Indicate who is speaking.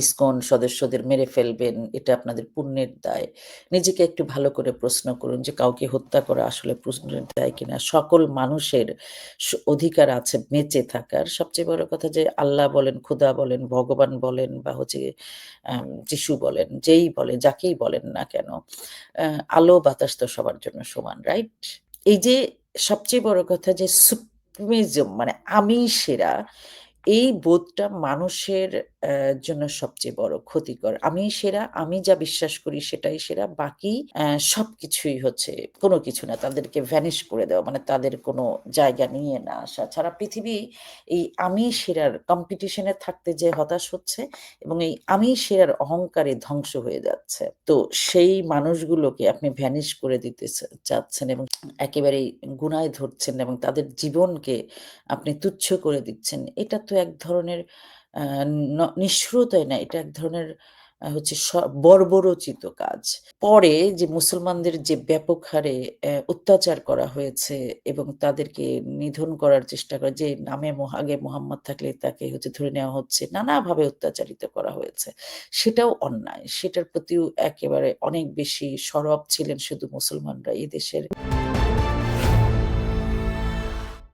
Speaker 1: ISKCON সদস্যদের মেরে ফেলবেন, এটা আপনাদের পুণ্যের দায়। নিজেকে একটু ভালো করে প্রশ্ন করুন যে কাউকে হত্যা করা আসলে পুণ্যের দায় কিনা? সকল মানুষের অধিকার আছে বেঁচে থাকার। সবচেয়ে বড় কথা যে আল্লাহ বলেন, খোদা বলেন, ভগবান বলেন বা হচ্ছে যিশু বলেন, যেই বলেন, যাকেই বলেন না কেন, আলো বাতাস তো সবার জন্য সমান, রাইট? এই যে সবচেয়ে বড় কথা যে সুপ্রিমিজম মানে আমিই সেরা, এই বোধটা মানুষের জন্য সবচেয়ে বড় ক্ষতিকর। আমিই সেরা, আমি যা বিশ্বাস করি সেটাই সেরা। বাকি অ্যা সবকিছুই হচ্ছে কোনো কিছু না। তাদেরকে ভ্যানিশ করে দেওয়া মানে তাদের কোনো জায়গা নিয়ে না আসা। ছাড়া পৃথিবী এই আমি সেরার কম্পিটিশন থাকতে যেয়ে হতাশ হচ্ছে এবং এই আমি সেরার অহংকারে ধ্বংস হয়ে যাচ্ছে। তো সেই মানুষগুলোকে আপনি ভ্যানিশ করে দিতে চাচ্ছেন এবং একেবারেই গুনায় ধরছেন এবং তাদের জীবনকে আপনি তুচ্ছ করে দিচ্ছেন। এটা তো এক ধরনের আ, ন এটা এক ধরনের হচ্ছে বর্বরোচিত কাজ। পরে যে মুসলমানদের যে ব্যাপক হারে অত্যাচার করা হয়েছে এবং তাদেরকে নিধন করার চেষ্টা করা, যে নামে আগে মোহাম্মদ থাকলে তাকে হচ্ছে ধরে নেওয়া হচ্ছে। নানাভাবে অত্যাচারিত করা হয়েছে। সেটাও অন্যায়। সেটার প্রতিও একেবারে অনেক বেশি সরব ছিলেন শুধু মুসলমানরা এই দেশের